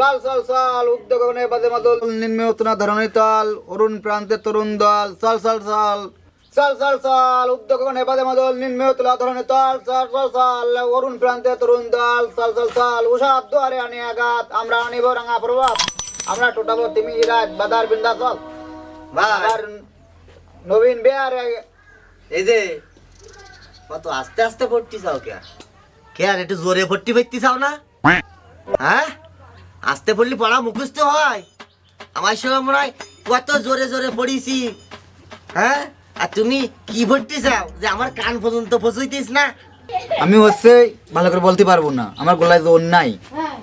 চাল চাল চাল উদ্যোগনে বাজে মাদল নিম্নে উত্তনা ধরণী তাল অরুণ প্রান্তে তরুণ দল চাল চাল চাল চাল চাল চাল উদ্যোগনে বাজে মাদল নিম্নে উত্তলা ধরণী তাল চাল চাল চাল অরুণ প্রান্তে তরুণ দল চাল চাল চাল উষাদ দুয়ারে আনি আঘাত আমরা আনিব রাঙা প্রভাত আমরা টোটাবো তিমি রাজ বাদার বিন্দা চল ভাই আর নবীন বেয়ার এই যে কত আস্তে আস্তে ভর্তি চাও কে কে আর একটু জোরে ভর্তি ভর্তি চাও না হ্যাঁ আস্তে পড়লি পড়া মুখস্থ হয়। আমার সঙ্গে মনে হয় কত জোরে জোরে পড়িছি। হ্যাঁ? আর তুমি কি ভর্তি চাও? যে আমার কান পর্যন্ত পৌঁছইতিস না? আমি হচ্ছে ভালো করে বলতে পারব না। আমার গলায় জোর নাই।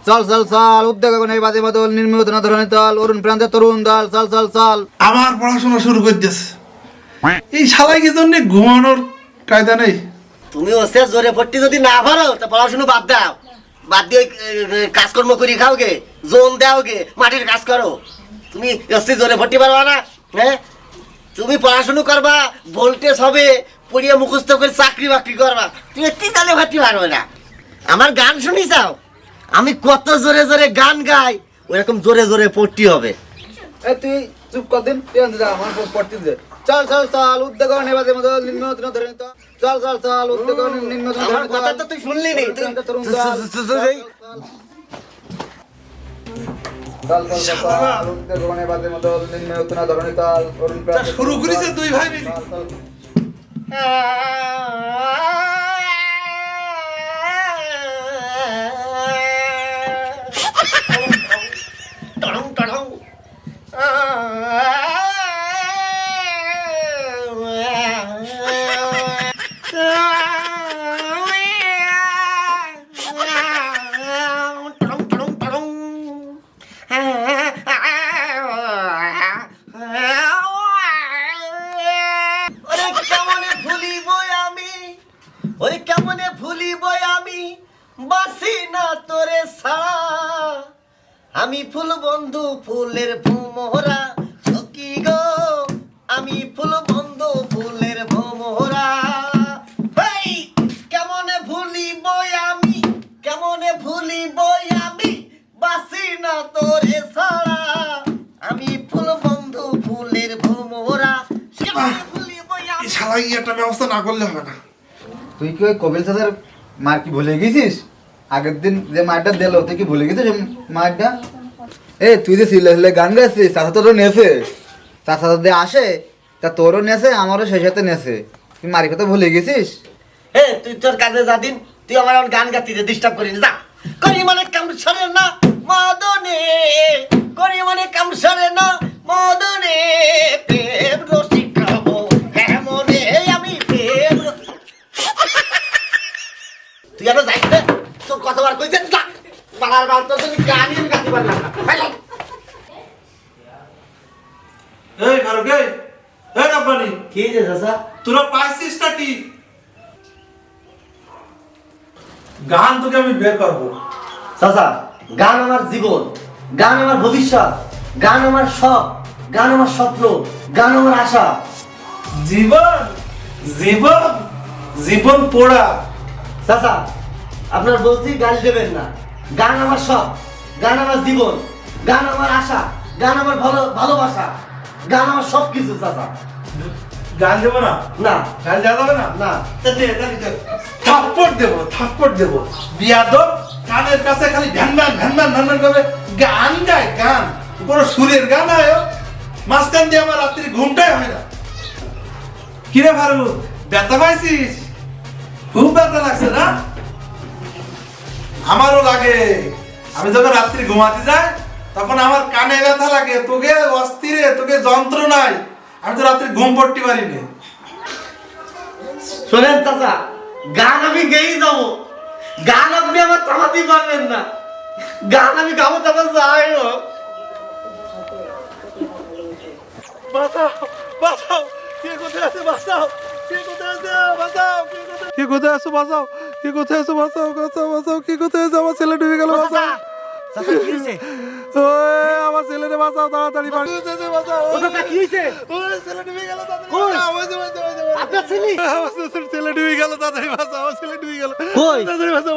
চল চল চল উদ্যোগ বাজে মাদল নিম্নে উত্তনা ধরনের দল অরুণ প্রান্তে তরুণ দল চল চল চল। আমার পড়াশোনা শুরু করে দিয়েছে। এই শালাই কি জন্য ঘুমানোর কায়দা নেই। তুমি হচ্ছে জোরে ভর্তি যদি না পারো তা পড়াশোনা বাদ দাও। বাদ দিয়ে কাজকর্ম করি খাও গে জোন দাও গে মাটির কাজ করো। তুমি ওসে জোরে ভর্তি পারবা না হ্যাঁ? তুমি পড়াশুনো করবা, ভোল্টেজ হবে, পড়িয়ে মুখস্থ করে চাকরি বাকরি করবা। তুমি একটি তালে ভর্তি পারবে না। আমার গান শুনি চাও আমি কত জোরে জোরে গান গাই, ওরকম জোরে জোরে পড়তে হবে। তুই চুপ কর দিন তুই আনতে যা, আমার পড়তে দে। চল চল চল, উদ্যোগ বাজে মাদল নিম্নে দল চল চল চল আমার কথা তো তুই শুনলি নি? শুরু করেছে। দুই ভাই। মিলে ওরে কেমনে ভুলিব আমি? বাসি না তোরে ছাড়া। আমি ফুল বন্ধু ফুলের ভোমরা। সখী গো আমি ফুল বন্ধু ফুলের ভোমরা। হেই কেমনে ভুলিব আমি? কেমনে ভুলিব আমি? বাসি না তোরে ছাড়া। আমি ফুল বন্ধু ফুলের ভুলিব এই একটা ব্যবস্থা না করলে হবে না। তুই কি ওই কবিল চাচার মার কি ভুলে গেছিস? আগের দিন যে মারটা দিল, তুই কি ভুলে গেছিস মারটা? এ, তুই যে সিলে সিলে গান গাইছিস, চাচা তোরও নেছে। চাচা যদি আসে, তা তোরও নেছে, আমারও সেই সাথে নেছে। তুই মারি কথা ভুলে গেছিস? হে তুই তোর কাজে যা দিন, তুই আমার গান গাতি ডিস্টার্ব করিস, যা। করি মানে কাম সরে না, মদনে। করি মানে কাম সরে পাড়ার বার তোর জন্য গানই আমি গাইতে পারলাম না। ভাই। এই ফারুক এই এই রাব্বানি। কি যে চাচা? তোরা পাইছিসটা কি? গান তোকে আমি বের করব। চাচা গান আমার জীবন গান আমার ভবিষ্যৎ গান আমার শখ গান আমার স্বপ্ন গান আমার আশা। জীবন জীবন জীবন পোড়া। চাচা আপনার বলছি গান দেবেন না। গান আমার শখ গান আমার জীবন গান আমার আশা গান আমার ভালো ভালোবাসা গান আমার সব কিছু চাচা। গান দেবো না? না। গান দেওয়া যাবে না? না। থাপ্পড় দেবো থাপ্পড় দেবো। বিয়াদব কানের কাছে খালি ভ্যান ভ্যান ভ্যান ভ্যান ভ্যান ভ্যান করে গান গায় গান। কোনো সুরের গান ও। মাঝখান দিয়ে আমার রাত্রি ঘুমটাই হয় না। কিরে ভারু ব্যথা পাইছিস? খুব ব্যথা লাগছে না? আমারও লাগে। আমি যখন রাত্রি ঘুমাতে যাই তখন আমার কানে ব্যথা লাগে। তোকে অস্থিরে তোকে যন্ত্রণায়। আমি তো রাত্রি ঘুম পড়তে পারিনি শোনেন চাচা গান আমি গেয়েই যাব। গান আপনি আমার থামাতেই পারবেন না। গান আমি গাবো তখন যাই হোক। বাঁচাও বাঁচাও। কে কোথায় আছে? বাঁচাও। কে কোথায় আছে? বাঁচাও কে কোথায় আছে? বাঁচাও কে কোথায় আছে? বাঁচাও বাঁচাও বাঁচাও কে কোথায় আছে? আমার ছেলে ডুবে গেল বাঁচাও। আমার ছেলেরে বাঁচাও তাড়াতাড়ি ছেলে ডুবে গেল তাড়াতাড়ি? বাঁচাও, ছেলে? ডুবে গেল তাড়াতাড়ি বাঁচাও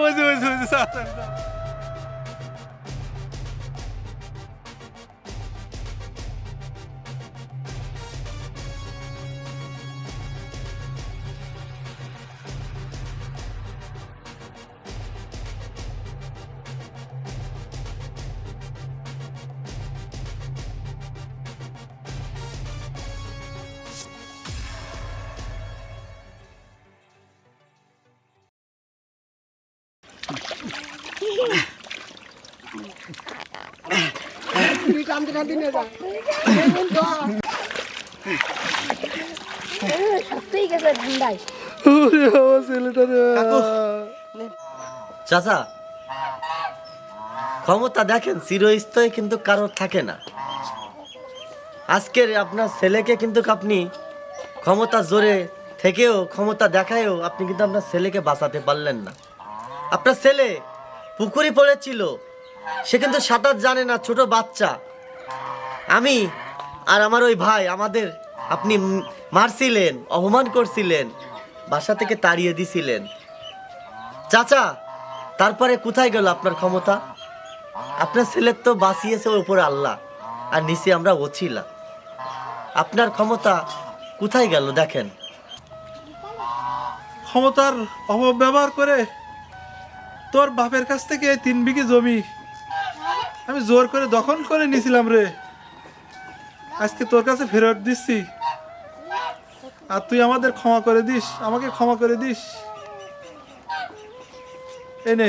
চাচা, ক্ষমতা দেখেন, চিরস্থায়ী কিন্তু কারোর থাকে না। আজকের আপনার ছেলেকে কিন্তু আপনি ক্ষমতা জোরে থেকেও, ক্ষমতা দেখায়ও আপনি কিন্তু আপনার ছেলেকে বাঁচাতে পারলেন না। আপনার ছেলে পুকুরে পড়েছিল সে কিন্তু সাঁতার জানে না, ছোট বাচ্চা। আমি আর আমার ওই ভাই, আমাদের আপনি মারছিলেন, অপমান করছিলেন, বাসা থেকে তাড়িয়ে দিছিলেন। চাচা, তারপরে কোথায় গেল আপনার ক্ষমতা? আপনার ছেলের তো বাঁচিয়েছে উপরে আল্লাহ, আর নিচে আমরা ওছিলাম। আপনার ক্ষমতা কোথায় গেল দেখেন? ক্ষমতার অপব্যবহার করে তোর বাপের কাছ থেকে তিন বিঘে জমি আমি জোর করে দখল করে নিয়েছিলাম রে। আজকে তোর কাছে ফেরত দিচ্ছি। আর তুই আমাদের ক্ষমা করে দিস, আমাকে ক্ষমা করে দিস। এনে